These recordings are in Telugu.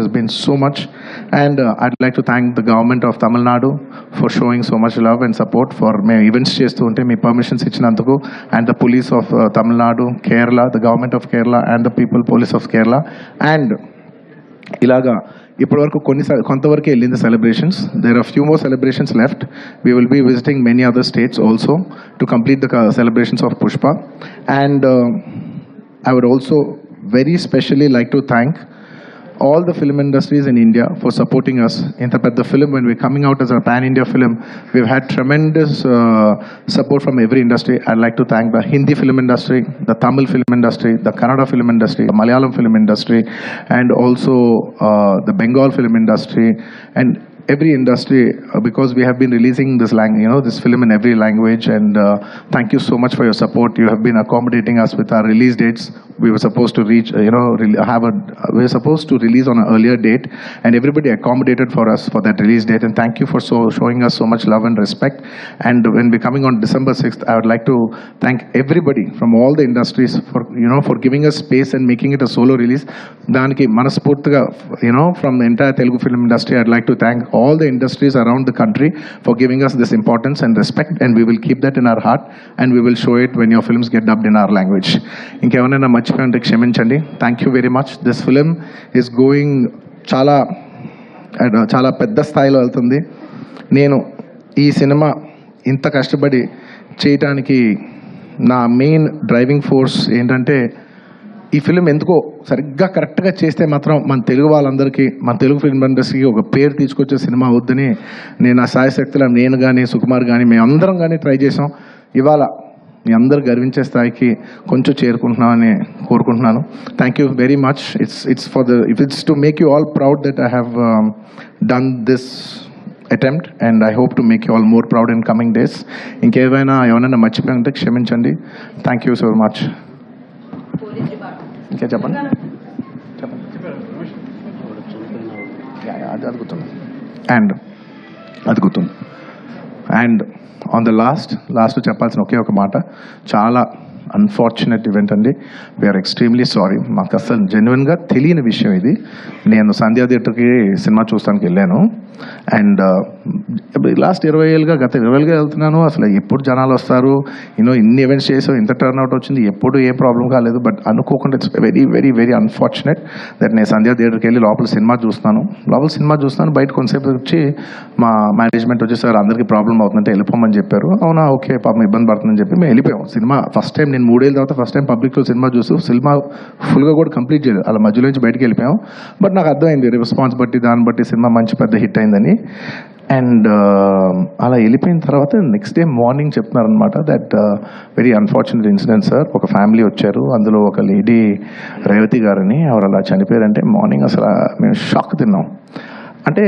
has been so much. And uh, I'd like to thank the government of Tamil Nadu for showing so much love and support for మేము ఈవెంట్స్ చేస్తూ ఉంటే మీ పర్మిషన్స్ ఇచ్చినందుకు and the police of Tamil Nadu Kerala the government of Kerala and the people police of Kerala and ఇలాగా ఇప్పటివరకు కొన్ని స- కొంతవరకు వెళ్ళింది celebrations there are few more celebrations left we will be visiting many other states also to complete the celebrations of Pushpa and I would also very specially like to thank all the film industries in India for supporting us. In the, the film, when we're coming out as a pan-India film, we've had tremendous uh, support from every industry. I'd like to thank the Hindi film industry, the Tamil film industry, the Kannada film industry, the Malayalam film industry, and also uh, the Bengal film industry, and every industry uh, because we have been releasing this lang- you know this film in every language and uh, thank you so much for your support you have been accommodating us with our release dates we were supposed to reach uh, you know re- have a we were supposed to release on an earlier date and everybody accommodated for us for that release date and thank you for so showing us so much love and respect and when we're coming on december 6th i would like to thank everybody from all the industries for you know for giving us space and making it a solo release దానికి మనస్ఫూర్తిగా you know from entire Telugu film industry I'd like to thank all the industries around the country for giving us this importance and respect and we will keep that in our heart and we will show it when your films get dubbed in our language ఇంకేమైనా మర్చిపోయింటే క్షమించండి. Thank you very much this film is going చాలా uh, చాలా పెద్ద స్థాయిలో వెళ్తుంది. నేను ఈ సినిమా ఇంత కష్టపడి చేయటానికి నా మెయిన్ డ్రైవింగ్ ఫోర్స్ ఏంటంటే ఈ ఫిలిం ఎందుకో సరిగ్గా కరెక్ట్గా చేస్తే మాత్రం మన తెలుగు వాళ్ళందరికీ మన తెలుగు ఫిల్మ్ ఇండస్ట్రీకి ఒక పేరు తీసుకొచ్చే సినిమా వద్దని నేను ఆ సాయశక్తుల నేను కానీ సుకుమార్ కానీ మేము అందరం కానీ ట్రై చేసాం ఇవాళ మీ అందరు గర్వించే స్థాయికి కొంచెం చేరుకుంటున్నామని కోరుకుంటున్నాను. Thank you very much it's it's for the if it's to make you all proud that I have done this attempt and I hope to make you all more proud in coming days ఇంకేమైనా ఏమైనా మర్చిపోయింటే క్షమించండి. థ్యాంక్ యూ సో మచ్ ఇంకా చెప్పండి. యా, అది and అదుగుతుంది and on the last last చెప్పాల్సిన ఒకే ఒక మాట. చాలా అన్ఫార్చునేట్ ఈవెంట్ అండి. వీఆర్ ఎక్స్ట్రీమ్లీ సారీ మాకు అసలు జెన్యున్గా తెలియని విషయం ఇది. నేను సంధ్యా థియేటర్కి సినిమా చూస్తానికి వెళ్ళాను. అండ్ లాస్ట్ uh, ఇరవై ఏళ్ళుగా గత ఇరవై ఏళ్ళుగా వెళ్తున్నాను. అసలు ఎప్పుడు జనాలు వస్తారు? యూనో ఇన్ని ఈవెంట్స్ చేసావు ఇంత టర్న్ అవుట్ వచ్చింది. ఎప్పుడు ఏ ప్రాబ్లం కాలేదు. బట్ అనుకోకుండా it's very very very unfortunate that నేను సంధ్యా థియేటర్కి వెళ్ళి లోపల సినిమా చూస్తాను లోపల సినిమా చూస్తాను బయట కొంతసేపు వచ్చి మా మేనేజ్మెంట్ వచ్చి సార్ అందరికీ ప్రాబ్లం అవుతుందంటే వెళ్ళిపోమని చెప్పారు. అవునా? ఓకే పాపం ఇబ్బంది పడుతుందని చెప్పి మేము వెళ్ళిపోయాం. సినిమా ఫస్ట్ టైం నేను మూడేళ్ళ తర్వాత ఫస్ట్ టైం పబ్లిక్లో సినిమా చూస్తూ సినిమా ఫుల్గా కూడా కంప్లీట్ చేయలేదు. అలా మధ్యలో నుంచి బయటికి వెళ్ళిపోయాం. బట్ నాకు అర్థమైంది రెస్పాన్స్ బట్టి దాన్ని బట్టి సినిమా మంచి పెద్ద హిట్ అయిందని. అండ్ uh, అలా వెళ్ళిపోయిన తర్వాత నెక్స్ట్ డే మార్నింగ్ చెప్తున్నారనమాట that very unfortunate incident sir ఒక ఫ్యామిలీ వచ్చారు. అందులో ఒక లేడీ రేవతి గారని ఆవిడ అలా చనిపోయారంటే మార్నింగ్ అసలు మేము షాక్ తిన్నాం. అంటే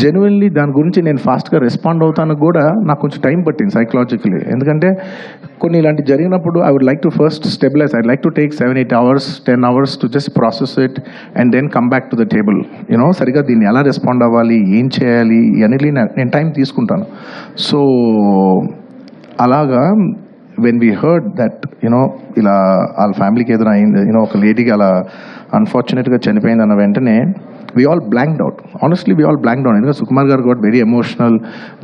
జెన్యున్లీ దాని గురించి నేను ఫాస్ట్గా రెస్పాండ్ అవుతాను కూడా నాకు కొంచెం టైం పట్టింది సైకలాజికలీ ఎందుకంటే కొన్ని ఇలాంటి జరిగినప్పుడు I would like to first stabilize I like to take seven eight hours ten hours to just process it and then come back to the table you know సరిగా దీన్ని ఎలా రెస్పాండ్ అవ్వాలి ఏం చేయాలి ఇవన్నీ నేను టైం తీసుకుంటాను. సో అలాగా when we heard that you know ఇలా వాళ్ళ ఫ్యామిలీకి ఏదైనా అయింది యూనో ఒక లేడీకి అలా అన్ఫార్చునేట్గా చనిపోయింది అన్న వెంటనే we all blank out honestly we all blank down ఎందుకంటే సుకుమార్ గారు కూడా వెరీ ఎమోషనల్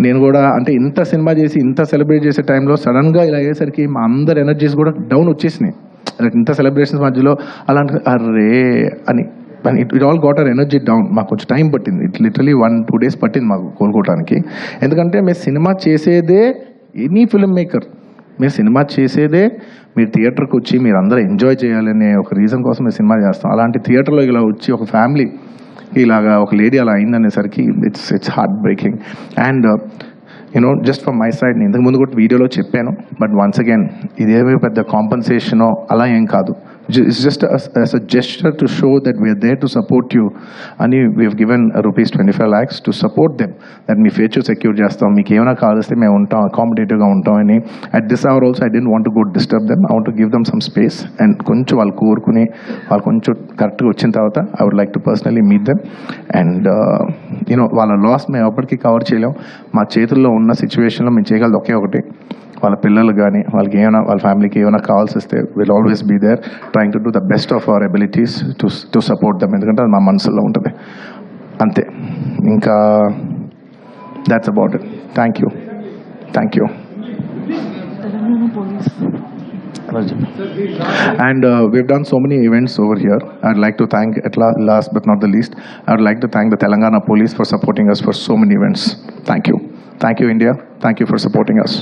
నేను కూడా అంటే ఇంత సినిమా చేసి ఇంత సెలబ్రేట్ చేసే టైంలో సడన్గా ఇలా అయ్యేసరికి మా అందరి ఎనర్జీస్ కూడా డౌన్ వచ్చేసినాయి. ఇంత సెలబ్రేషన్స్ మధ్యలో అలాంటి అరే అని. It it all got our energy down మాకు కొంచెం టైం పట్టింది. It literally one two days పట్టింది మాకు కోలుకోవడానికి ఎందుకంటే మేము సినిమా చేసేదే ఎనీ ఫిల్మ్ మేకర్ మీరు సినిమా చేసేదే మీరు థియేటర్కి వచ్చి మీరు అందరూ ఎంజాయ్ చేయాలనే ఒక రీజన్ కోసం మేము సినిమా చేస్తాం. అలాంటి థియేటర్లో ఇలా వచ్చి ఒక ఫ్యామిలీ ఇలాగా ఒక లేడీ అలా అయిందనేసరికి it's it's heartbreaking and you know just from my side నేను ఇంతకుముందు కూడా వీడియోలో చెప్పాను బట్ వన్స్ అగైన్ ఇదేమీ పెద్ద కాంపన్సేషనో అలా ఏం కాదు. It's just as a gesture to show that we are there to support you. అని we given rupees twenty five lakhs to support them that me future secure చేస్తాం. మీకు ఏమైనా కావాల్స్తే మేము ఉంటాం అకామిడేటివ్గా ఉంటాం అని. At this hour also I didn't want go disturb them I want give them some space and కొంచెం వాళ్ళు కోరుకుని వాళ్ళు కొంచెం కరెక్ట్గా వచ్చిన తర్వాత I would like to personally meet them and you know వాళ్ళ లాస్ మేము ఎప్పటికీ కవర్ చేయలేం. మా చేతుల్లో ఉన్న సిచ్యువేషన్లో మేము చేయగలదు ఒకే ఒకటి. వాళ్ళ పిల్లలు కానీ వాళ్ళకి ఏమైనా వాళ్ళ ఫ్యామిలీకి ఏమైనా కావాల్సి వస్తే will always be there trying to do the best of our abilities to to support them ఎందుకంటే అది మా మనసులో ఉంటుంది. అంతే. ఇంకా that's about thank you thank you and we done so many events over here I like to thank ఎట్లా last but not the least I'd like to thank the Telangana police for supporting us for so many events thank you thank you India thank you for supporting us